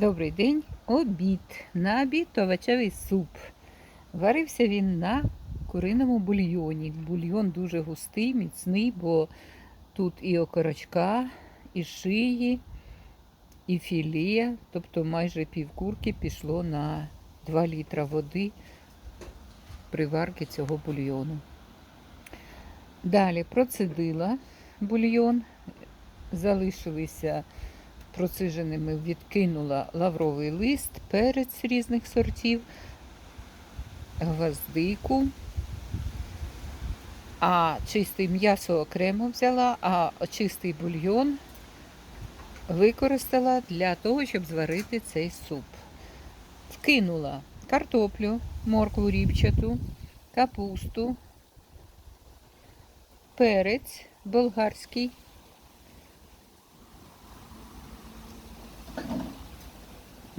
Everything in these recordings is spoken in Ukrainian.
Добрий день, обід. На обід овочевий суп. Варився він на куриному бульйоні. Бульйон дуже густий, міцний, бо тут і окорочка, і шиї, і філе, тобто майже півкурки пішло на 2 літра води при варці цього бульйону. Далі процедила бульйон, залишилися проциженими відкинула лавровий лист, перець різних сортів, гвоздику, а чисте м'ясо окремо взяла, а чистий бульйон використала для того, щоб зварити цей суп. Вкинула картоплю, моркву рібчату, капусту, перець болгарський.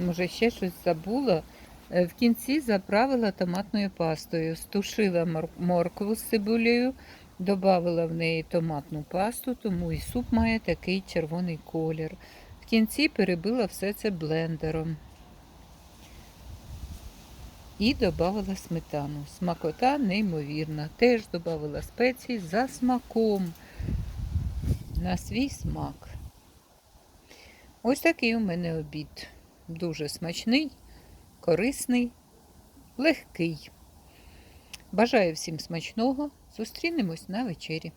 Може, ще щось забула. Е, В кінці заправила томатною пастою, стушила моркву з цибулею, додавила в неї томатну пасту, тому і суп має такий червоний колір. В кінці перебила все це блендером. І додавала сметану. Смакота неймовірна. Теж додавала спеції за смаком. На свій смак. Ось такий у мене обід. Дуже смачний, корисний, легкий. Бажаю всім смачного. Зустрінемось на вечері.